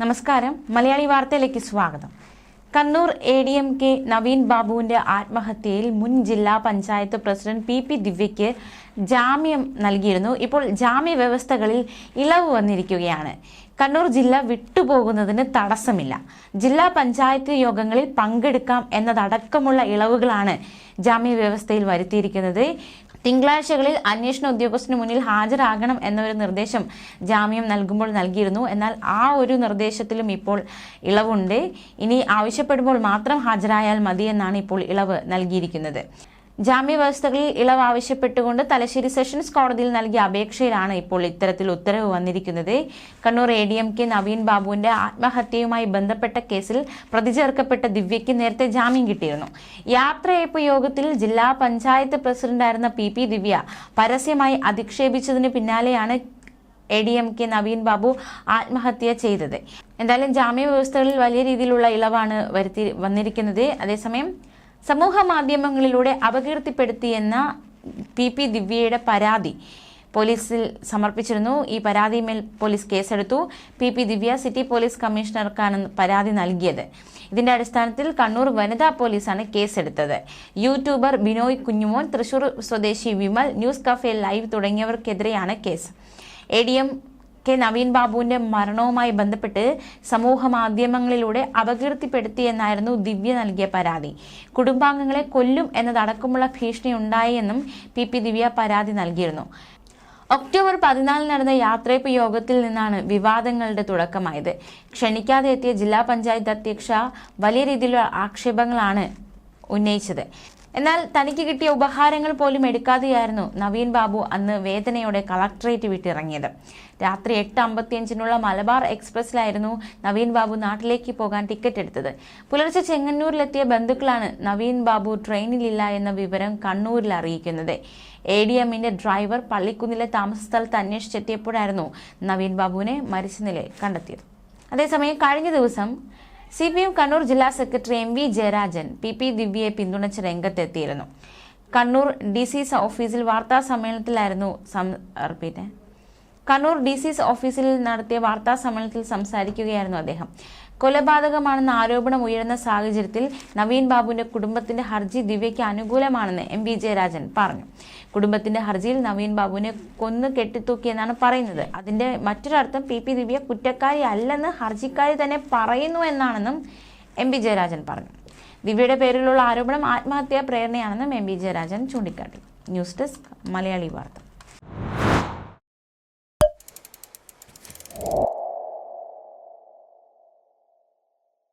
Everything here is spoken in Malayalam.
നമസ്കാരം. മലയാളി വാർത്തയിലേക്ക് സ്വാഗതം. Kannur A D M K Naveen ബാബുവിന്റെ ആത്മഹത്യയിൽ മുൻ ജില്ലാ പഞ്ചായത്ത് പ്രസിഡന്റ് പി പി ദിവ്യയ്ക്ക് ജാമ്യം നൽകിയിരുന്നു. ഇപ്പോൾ ജാമ്യ വ്യവസ്ഥകളിൽ ഇളവ് വന്നിരിക്കുകയാണ്. കണ്ണൂർ ജില്ല വിട്ടുപോകുന്നതിന് തടസ്സമില്ല. ജില്ലാ പഞ്ചായത്ത് യോഗങ്ങളിൽ പങ്കെടുക്കാം എന്നതടക്കമുള്ള ഇളവുകളാണ് ജാമ്യ വ്യവസ്ഥയിൽ വരുത്തിയിരിക്കുന്നത്. തിങ്കളാഴ്ചകളിൽ അന്വേഷണ ഉദ്യോഗസ്ഥന് മുന്നിൽ ഹാജരാകണം എന്നൊരു നിർദ്ദേശം ജാമ്യം നൽകുമ്പോൾ നൽകിയിരുന്നു. എന്നാൽ ആ ഒരു നിർദ്ദേശത്തിലും ഇപ്പോൾ ഇളവുണ്ട്. ഇനി ആവശ്യപ്പെടുമ്പോൾ മാത്രം ഹാജരായാൽ മതിയെന്നാണ് ഇപ്പോൾ ഇളവ് നൽകിയിരിക്കുന്നത്. ജാമ്യ വ്യവസ്ഥകളിൽ ഇളവ് ആവശ്യപ്പെട്ടുകൊണ്ട് തലശ്ശേരി സെഷൻസ് കോടതിയിൽ നൽകിയ അപേക്ഷയിലാണ് ഇപ്പോൾ ഇത്തരത്തിൽ ഉത്തരവ് വന്നിരിക്കുന്നത്. Kannur A D M K Naveen ബാബുവിന്റെ ആത്മഹത്യയുമായി ബന്ധപ്പെട്ട കേസിൽ പ്രതി ചേർക്കപ്പെട്ട ദിവ്യയ്ക്ക് നേരത്തെ ജാമ്യം കിട്ടിയിരുന്നു. യാത്രയപ്പ് യോഗത്തിൽ ജില്ലാ പഞ്ചായത്ത് പ്രസിഡന്റായിരുന്ന പി പി ദിവ്യ പരസ്യമായി അധിക്ഷേപിച്ചതിന് പിന്നാലെയാണ് A D M K Naveen Babu ആത്മഹത്യ ചെയ്തത്. എന്തായാലും ജാമ്യ വ്യവസ്ഥകളിൽ വലിയ രീതിയിലുള്ള ഇളവാണ് വരുത്തി വന്നിരിക്കുന്നത്. അതേസമയം സമൂഹ മാധ്യമങ്ങളിലൂടെ അപകീർത്തിപ്പെടുത്തിയെന്ന പി പി ദിവ്യയുടെ പരാതി പോലീസിൽ സമർപ്പിച്ചിരുന്നു. ഈ പരാതിമേൽ പോലീസ് കേസെടുത്തു. P P Divya city police കമ്മീഷണർക്കാണ് പരാതി നൽകിയത്. ഇതിന്റെ അടിസ്ഥാനത്തിൽ കണ്ണൂർ വനിതാ പോലീസാണ് കേസെടുത്തത്. യൂട്യൂബർ ബിനോയ് കുഞ്ഞുമോൻ തൃശൂർ സ്വദേശി Vimal news cafe live തുടങ്ങിയവർക്കെതിരെയാണ് case. A D M K Naveen ബാബുവിന്റെ മരണവുമായി ബന്ധപ്പെട്ട് സമൂഹ മാധ്യമങ്ങളിലൂടെ അപകീർത്തിപ്പെടുത്തിയെന്നായിരുന്നു ദിവ്യ നൽകിയ പരാതി. കുടുംബാംഗങ്ങളെ കൊല്ലും എന്നതടക്കമുള്ള ഭീഷണി ഉണ്ടായി എന്നും പി പി ദിവ്യ പരാതി നൽകിയിരുന്നു. ഒക്ടോബർ പതിനാലിന് നടന്ന യാത്രയപ്പ് യോഗത്തിൽ നിന്നാണ് വിവാദങ്ങളുടെ തുടക്കമായത്. ക്ഷണിക്കാതെ എത്തിയ ജില്ലാ പഞ്ചായത്ത് അധ്യക്ഷ വലിയ രീതിയിലുള്ള ആക്ഷേപങ്ങളാണ് ഉന്നയിച്ചത്. എന്നാൽ തനിക്ക് കിട്ടിയ ഉപഹാരങ്ങൾ പോലും എടുക്കാതെയായിരുന്നു നവീൻ ബാബു അന്ന് വേദനയോടെ കളക്ടറേറ്റ് വിട്ടിറങ്ങിയത്. രാത്രി എട്ട് അമ്പത്തിയഞ്ചിനുള്ള മലബാർ എക്സ്പ്രസ്സിലായിരുന്നു നവീൻ ബാബു നാട്ടിലേക്ക് പോകാൻ ടിക്കറ്റ് എടുത്തത്. പുലർച്ചെ ചെങ്ങന്നൂരിലെത്തിയ ബന്ധുക്കളാണ് നവീൻ ബാബു ട്രെയിനിലില്ല എന്ന വിവരം കണ്ണൂരിൽ അറിയിക്കുന്നത്. എ ഡി എമ്മിന്റെ ഡ്രൈവർ പള്ളിക്കുന്നിലെ താമസ സ്ഥലത്ത് അന്വേഷിച്ചെത്തിയപ്പോഴായിരുന്നു നവീൻ ബാബുവിനെ മരിച്ച നിലയിൽ കണ്ടെത്തിയത്. അതേസമയം കഴിഞ്ഞ ദിവസം സി പി എം കണ്ണൂർ ജില്ലാ secretary M V Jayarajan P P ദിവ്യയെ പിന്തുണച്ച് രംഗത്തെത്തിയിരുന്നു. കണ്ണൂർ ഡി സി ഓഫീസിൽ വാർത്താ സമ്മേളനത്തിലായിരുന്നു റിപ്പീറ്റ്. കണ്ണൂർ ഡി സി ഓഫീസിൽ നടത്തിയ വാർത്താ സമ്മേളനത്തിൽ സംസാരിക്കുകയായിരുന്നു അദ്ദേഹം. കൊലപാതകമാണെന്ന ആരോപണം ഉയർന്ന സാഹചര്യത്തിൽ നവീൻ ബാബുവിന്റെ കുടുംബത്തിന്റെ ഹർജി ദിവ്യയ്ക്ക് അനുകൂലമാണെന്ന് എം വി ജയരാജൻ പറഞ്ഞു. കുടുംബത്തിന്റെ ഹർജിയിൽ നവീൻ ബാബുവിനെ കൊന്നു കെട്ടിത്തൂക്കിയെന്നാണ് പറയുന്നത്. അതിന്റെ മറ്റൊരർത്ഥം പി പി ദിവ്യ കുറ്റക്കാരി അല്ലെന്ന് ഹർജിക്കാരി തന്നെ പറയുന്നു എന്നാണെന്നും എം വി ജയരാജൻ പറഞ്ഞു. ദിവ്യയുടെ പേരിലുള്ള ആരോപണം ആത്മഹത്യാ പ്രേരണയാണെന്നും എം വി ജയരാജൻ ചൂണ്ടിക്കാട്ടി. ന്യൂസ് ഡെസ്ക് മലയാളി വാർത്ത.